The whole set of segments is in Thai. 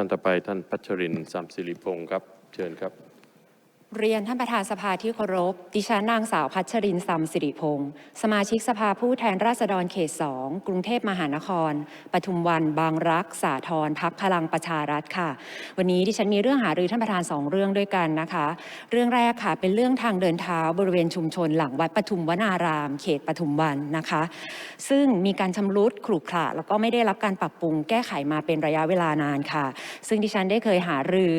ท่านต่อไปท่านพัชรินทร์สามสิริพงศ์ครับ เชิญครับ เรียนท่านประธานสภาที่เคารพ ดิฉันนางสาวพัชรินทร์ซัมสิริพงศ์สมาชิกสภาผู้แทนราษฎรเขต2กรุงเทพมหานคร ปทุมวัน บางรัก สาทรพักพลังประชารัฐค่ะ วันนี้ดิฉันมีเรื่องหารือท่านประธานสองเรื่องด้วยกันนะคะ เรื่องแรกค่ะเป็นเรื่องทางเดินเท้าบริเวณชุมชนหลังวัดปทุมวนาราม เขตปทุมวันนะคะ ซึ่งมีการชำรุดขรุขระแล้วก็ไม่ได้รับการปรับปรุงแก้ไขมาเป็นระยะเวลานานค่ะ ซึ่งดิฉันได้เคยหารือ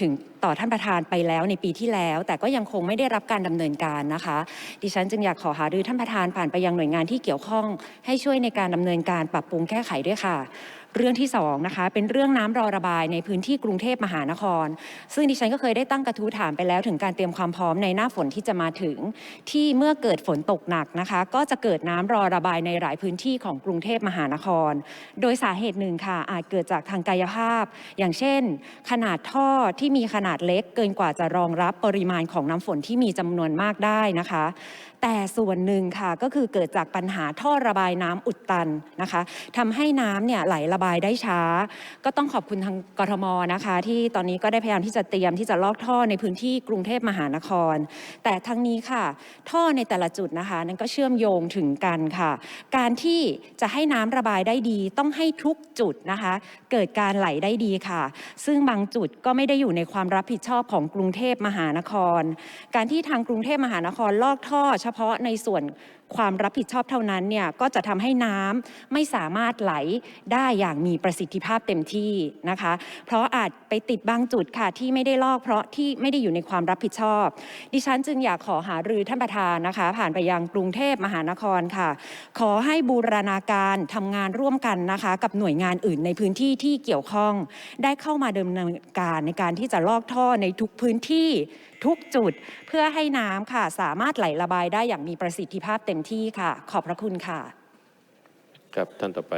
ถึงต่อท่านประธานไปแล้วในปีที่แล้ว แต่ก็ยังคงไม่ได้รับการดำเนินการนะคะ ดิฉันจึงอยากขอหารือท่านประธานผ่านไปยังหน่วยงานที่เกี่ยวข้อง ให้ช่วยในการดำเนินการปรับปรุงแก้ไขด้วยค่ะ เรื่องที่สองนะคะเป็นเรื่องน้ำรอระบายในพื้นที่กรุงเทพมหานคร ซึ่งดิฉันก็เคยได้ตั้งกระทู้ถามไปแล้วถึงการเตรียมความพร้อมในหน้าฝนที่จะมาถึง ที่เมื่อเกิดฝนตกหนักนะคะ ก็จะเกิดน้ำรอระบายในหลายพื้นที่ของกรุงเทพมหานคร โดยสาเหตุหนึ่งค่ะ อาจเกิดจากทางกายภาพ อย่างเช่น ขนาดท่อที่มีขนาดเล็กเกินกว่าจะรองรับปริมาณของน้ำฝนที่มีจำนวนมากได้นะคะแต่ส่วนหนึ่งค่ะก็คือเกิดจากปัญหาท่อระบายน้ำอุดตันนะคะทำให้น้ำเนี่ยไหลระบายได้ช้า ก็ต้องขอบคุณทางกทมนะคะ ที่ตอนนี้ก็ได้พยายามที่จะเตรียมที่จะลอกท่อในพื้นที่กรุงเทพมหานคร แต่ทั้งนี้ค่ะ ท่อในแต่ละจุดนะคะ นั้นก็เชื่อมโยงถึงกันค่ะ การที่จะให้น้ำระบายได้ดีต้องให้ทุกจุดนะคะ เกิดการไหลได้ดีค่ะ ซึ่งบางจุดก็ไม่ได้อยู่ในความรับผิดชอบของกรุงเทพมหานคร การที่ทางกรุงเทพมหานครลอกท่อเฉพาะในส่วนความรับผิดชอบเท่านั้นเนี่ยก็จะทำให้น้ำไม่สามารถไหลได้อย่างมีประสิทธิภาพเต็มที่นะคะ เพราะอาจไปติดบางจุดค่ะที่ไม่ได้ลอกเพราะที่ไม่ได้อยู่ในความรับผิดชอบ ดิฉันจึงอยากขอหารือท่านประธานนะคะ ผ่านไปยังกรุงเทพมหานครค่ะ ขอให้บูรณาการทำงานร่วมกันนะคะ กับหน่วยงานอื่นในพื้นที่ที่เกี่ยวข้อง ได้เข้ามาดำเนินการในการที่จะลอกท่อในทุกพื้นที่ทุกจุดเพื่อให้น้ำค่ะสามารถไหลระบายได้อย่างมีประสิทธิภาพเต็มที่ค่ะ ขอบพระคุณค่ะ ครับท่านต่อไป